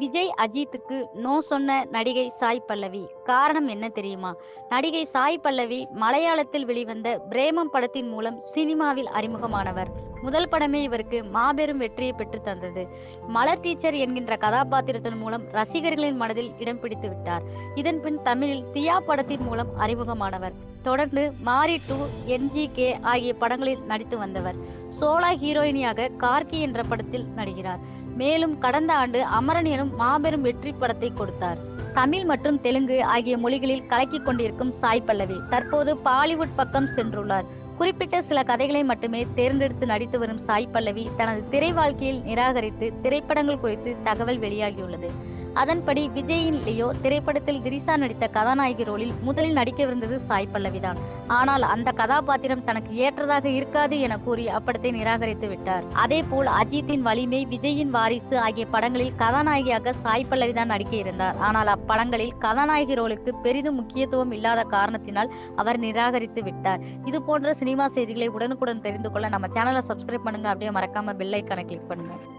விஜய் அஜித்துக்கு நோ சொன்ன நடிகை சாய் பல்லவி. காரணம் என்ன தெரியுமா? நடிகை சாய் பல்லவி மலையாளத்தில் வெளிவந்த பிரேமம் படத்தின் மூலம் சினிமாவில் அறிமுகமானவர். முதல் படமே இவருக்கு மாபெரும் வெற்றியை பெற்று தந்தது. மலர் டீச்சர் என்கின்ற கதாபாத்திரத்தின் மூலம் ரசிகர்களின் மனதில் இடம் பிடித்து விட்டார். இதன் பின் தமிழில் தியா படத்தின் மூலம் அறிமுகமானவர். தொடர்ந்து மாரி டூ என்ஜிகே ஆகிய படங்களில் நடித்து வந்தவர். சோலா ஹீரோயினியாக கார்கி என்ற படத்தில் நடிகிறார் மேலும் கடந்த ஆண்டு அமரன் எனும் மாபெரும் வெற்றி படத்தை கொடுத்தார். தமிழ் மற்றும் தெலுங்கு ஆகிய மொழிகளில் கலக்கிக் கொண்டிருக்கும் சாய் பல்லவி தற்போது பாலிவுட் பக்கம் சென்றுள்ளார். குறிப்பிட்ட சில கதைகளை மட்டுமே தேர்ந்தெடுத்து நடித்து வரும் சாய் பல்லவி தனது திரை வாழ்க்கையில் நிராகரித்து திரைப்படங்கள் குறித்து தகவல் வெளியாகியுள்ளது. அதன்படி விஜயின் லியோ திரைப்படத்தில் திரிசா நடித்த கதாநாயகி ரோலில் முதலில் நடிக்கவிருந்தது சாய் பல்லவிதான். ஆனால் அந்த கதாபாத்திரம் தனக்கு ஏற்றதாக இருக்காது என கூறி அப்படத்தை நிராகரித்து விட்டார். அதே போல் அஜித்தின் வலிமை விஜயின் வாரிசு ஆகிய படங்களில் கதாநாயகியாக சாய் பல்லவிதான் நடிக்க இருந்தார். ஆனால் அப்படங்களில் கதாநாயகி ரோலுக்கு பெரிதும் முக்கியத்துவம் இல்லாத காரணத்தினால் அவர் நிராகரித்து விட்டார். இது போன்ற சினிமா செய்திகளை உடனுக்குடன் தெரிந்து கொள்ள நம்ம சேனலை சப்ஸ்கிரைப் பண்ணுங்க. அப்படியே மறக்காம பெல் ஐக்கானை கிளிக் பண்ணுங்க.